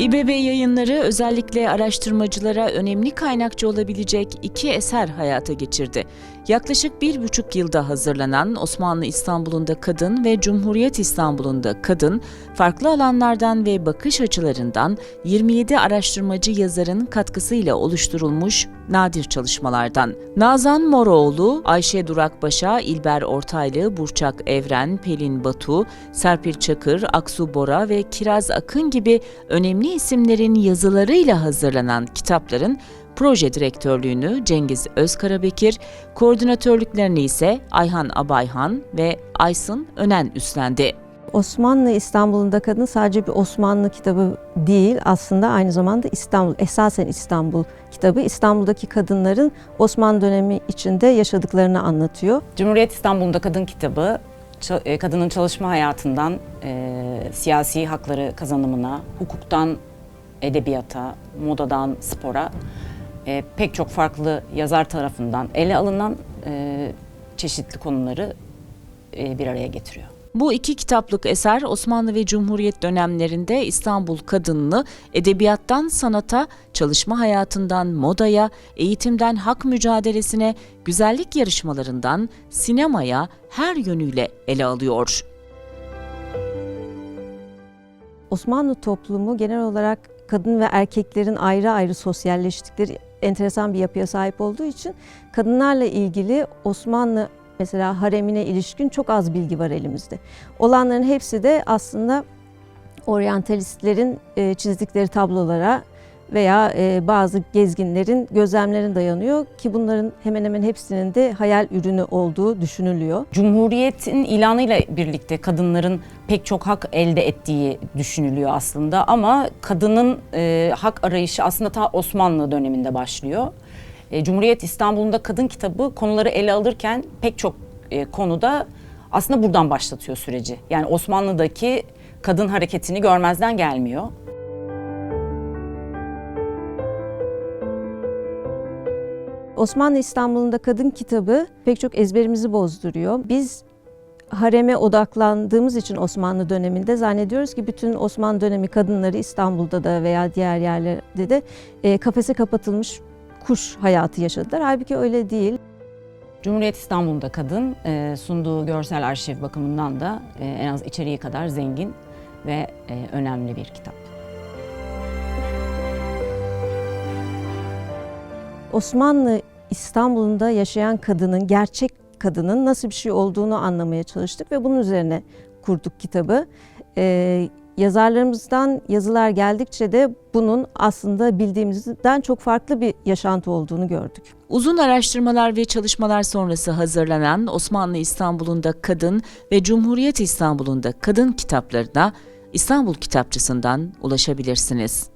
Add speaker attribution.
Speaker 1: İBB yayınları özellikle araştırmacılara önemli kaynakçı olabilecek iki eser hayata geçirdi. Yaklaşık bir buçuk yılda hazırlanan Osmanlı İstanbul'unda Kadın ve Cumhuriyet İstanbul'unda Kadın, farklı alanlardan ve bakış açılarından 27 araştırmacı yazarın katkısıyla oluşturulmuş nadir çalışmalardan. Nazan Moroğlu, Ayşe Durakbaşa, İlber Ortaylı, Burçak Evren, Pelin Batu, Serpil Çakır, Aksu Bora ve Kiraz Akın gibi önemli isimlerin yazılarıyla hazırlanan kitapların proje direktörlüğünü Cengiz Özkarabekir, koordinatörlüklerini ise Ayhan Abayhan ve Aysın Önen üstlendi.
Speaker 2: Osmanlı İstanbul'unda Kadın sadece bir Osmanlı kitabı değil aslında aynı zamanda İstanbul, esasen İstanbul kitabı İstanbul'daki kadınların Osmanlı dönemi içinde yaşadıklarını anlatıyor.
Speaker 3: Cumhuriyet İstanbul'da Kadın kitabı, e, kadının çalışma hayatından e, siyasi hakları kazanımına, hukuktan edebiyata, modadan spora e, pek çok farklı yazar tarafından ele alınan e, çeşitli konuları e, bir araya getiriyor.
Speaker 1: Bu iki kitaplık eser Osmanlı ve Cumhuriyet dönemlerinde İstanbul kadınını edebiyattan sanata, çalışma hayatından modaya, eğitimden hak mücadelesine, güzellik yarışmalarından sinemaya her yönüyle ele alıyor.
Speaker 2: Osmanlı toplumu genel olarak kadın ve erkeklerin ayrı ayrı sosyalleştikleri enteresan bir yapıya sahip olduğu için kadınlarla ilgili Osmanlı mesela haremine ilişkin çok az bilgi var elimizde. Olanların hepsi de aslında oryantalistlerin çizdikleri tablolara veya e, bazı gezginlerin gözlemlerine dayanıyor ki bunların hemen hemen hepsinin de hayal ürünü olduğu düşünülüyor.
Speaker 3: Cumhuriyetin ilanıyla birlikte kadınların pek çok hak elde ettiği düşünülüyor aslında ama kadının e, hak arayışı aslında ta Osmanlı döneminde başlıyor. E, Cumhuriyet İstanbul'unda Kadın kitabı konuları ele alırken pek çok e, konuda aslında buradan başlatıyor süreci. Yani Osmanlı'daki kadın hareketini görmezden gelmiyor.
Speaker 2: Osmanlı İstanbul'unda Kadın kitabı pek çok ezberimizi bozduruyor. Biz hareme odaklandığımız için Osmanlı döneminde zannediyoruz ki bütün Osmanlı dönemi kadınları İstanbul'da da veya diğer yerlerde de e, kafese kapatılmış kuş hayatı yaşadılar. Halbuki öyle değil.
Speaker 3: Cumhuriyet İstanbul'da Kadın e, sunduğu görsel arşiv bakımından da e, en az içeriği kadar zengin ve e, önemli bir kitap.
Speaker 2: Osmanlı İstanbul'unda yaşayan kadının, gerçek kadının nasıl bir şey olduğunu anlamaya çalıştık ve bunun üzerine kurduk kitabı. Ee, yazarlarımızdan yazılar geldikçe de bunun aslında bildiğimizden çok farklı bir yaşantı olduğunu gördük.
Speaker 1: Uzun araştırmalar ve çalışmalar sonrası hazırlanan Osmanlı İstanbul'unda Kadın ve Cumhuriyet İstanbul'unda Kadın kitaplarına İstanbul Kitapçısı'ndan ulaşabilirsiniz.